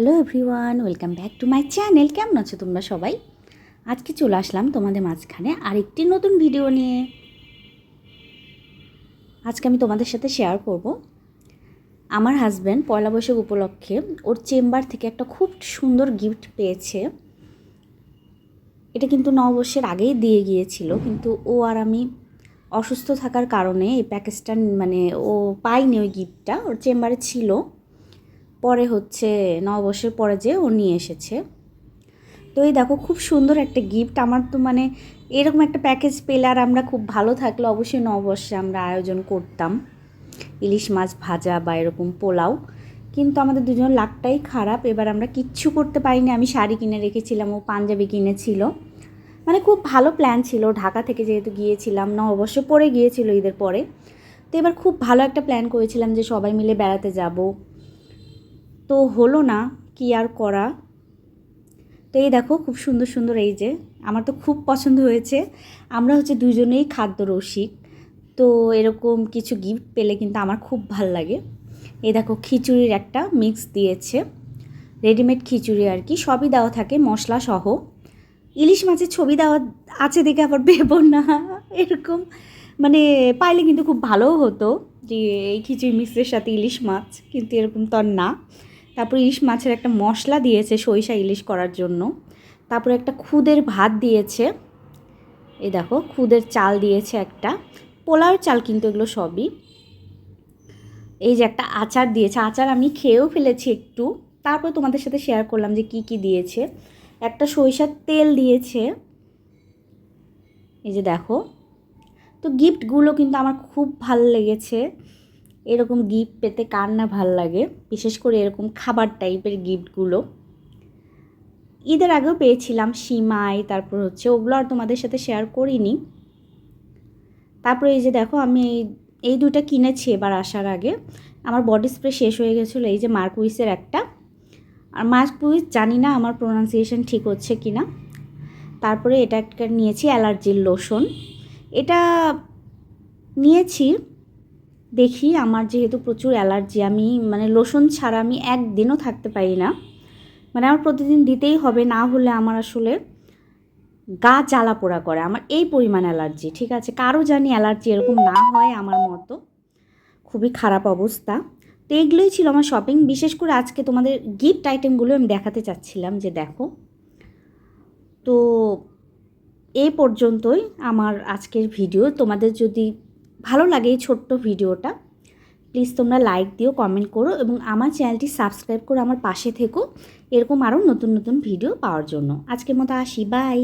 Hello everyone, welcome back to my channel. কেমন আছো তোমরা সবাই? আজকে চলে আসলাম তোমাদের মাঝখানে আরেকটি নতুন ভিডিও নিয়ে। আজকে আমি তোমাদের সাথে শেয়ার করব। আমার হাজব্যান্ড পয়লা বৈশাখ উপলক্ষে ওর চেম্বার থেকে একটা খুব সুন্দর গিফট পেয়েছে। এটা কিন্তু নববর্ষের আগেই দিয়ে গিয়েছিল, কিন্তু ও আর আমি অসুস্থ থাকার কারণে এই প্যাকেজটা মানে ও পাইনি ওই গিফটটা ওর চেম্বারে ছিল। পরে হচ্ছে নববর্ষের পরে যে ও নিয়ে এসেছে। তো এই দেখো খুব সুন্দর একটা গিফট আমার তো মানে এরকম একটা প্যাকেজ পেলে আর আমরা খুব ভালো থাকলে অবশ্যই নববর্ষে আমরা আয়োজন করতাম। ইলিশ মাছ ভাজা বা এরকম পোলাও। কিন্তু আমাদের দুজন লাকটাই খারাপ, এবার আমরা কিচ্ছু করতে পারিনি। আমি শাড়ি কিনে রেখেছিলাম, ও পাঞ্জাবি কিনেছিল। মানে খুব ভালো প্ল্যান ছিল ঢাকা থেকে যেহেতু গিয়েছিলাম নববর্ষ পরে গিয়েছিল ঈদের পরে। তো এবার খুব ভালো একটা প্ল্যান করেছিলাম যে সবাই মিলে বেড়াতে যাব। তো হলো না, কি আর করা? তো এই দেখো, খুব সুন্দর সুন্দর এই যে, আমার তো খুব পছন্দ হয়েছে। আমরা হচ্ছে দুজনেই খাদ্য রসিক। তো এরকম কিছু গিফট পেলে কিন্তু আমার খুব ভালো লাগে। এই দেখো, খিচুড়ির একটা মিক্স দিয়েছে। রেডিমেড খিচুড়ি আর কি, সবই দেওয়া থাকে, মশলা সহ। ইলিশ মাছের ছবি দেওয়া আছে দেখে আবার ভেবো না, এরকম। মানে পাইলে কিন্তু খুব ভালোও হতো যে এই খিচুড়ি মিক্সের সাথে ইলিশ মাছ, কিন্তু এরকম তো আর না। তারপর ইলিশ মাছের একটা মশলা দিয়েছে, সরিষা ইলিশ করার জন্য। তারপরে একটা খুদের ভাত দিয়েছে। এই দেখো, খুদের চাল দিয়েছে একটা। পোলাওর চাল কিন্তু এগুলো সবই। এই যে একটা আচার দিয়েছে, আচার আমি খেয়েও ফেলেছি একটু। তারপর তোমাদের সাথে শেয়ার করলাম যে কি কি দিয়েছে। একটা সরিষার তেল দিয়েছে। এই যে দেখো, তো গিফটগুলো কিন্তু আমার খুব ভালো লেগেছে। এরকম গিফট পেতে কার না ভালো লাগে, বিশেষ করে এরকম খাবার টাইপের গিফটগুলো ঈদের আগেও পেয়েছিলাম সিমাই, তারপর হচ্ছে ওগুলো আর তোমাদের সাথে শেয়ার করিনি। তারপরে এই যে দেখো আমি এই দুটো কিনেছি এবার আসার আগে। আমার বডি স্প্রে শেষ হয়ে গেছিল এই যে মার্কুইসের একটা। আর মার্কুইস জানি না আমার প্রোনাউন্সিয়েশন ঠিক হচ্ছে কি না তারপরে এটা একটা নিয়েছি অ্যালার্জির লোশন এটা নিয়েছি দেখি আমার যেহেতু প্রচুর অ্যালার্জি, আমি মানে লোশন ছাড়া আমি একদিনও থাকতে পারি না। মানে আমার প্রতিদিন দিতেই হবে, না হলে আমার আসলে গা জ্বালা পোড়া করে। আমার এই পরিমাণ অ্যালার্জি, ঠিক আছে? কারও জানি অ্যালার্জি এরকম না হয় আমার মতো। খুবই খারাপ অবস্থা। তো এগুলোই ছিল আমার শপিং বিশেষ করে আজকে তোমাদের গিফট আইটেমগুলো আমি দেখাতে চাচ্ছিলাম যে দেখো। তো এই পর্যন্তই আমার আজকের ভিডিও তোমাদের যদি ভালো লাগে এই ছোট্ট ভিডিওটা প্লিজ তোমরা লাইক দিও কমেন্ট করো এবং আমার চ্যানেলটি সাবস্ক্রাইব করে আমার পাশে থেকো। এরকম আরও নতুন নতুন ভিডিও পাওয়ার জন্য। আজকের মতো আসি বাই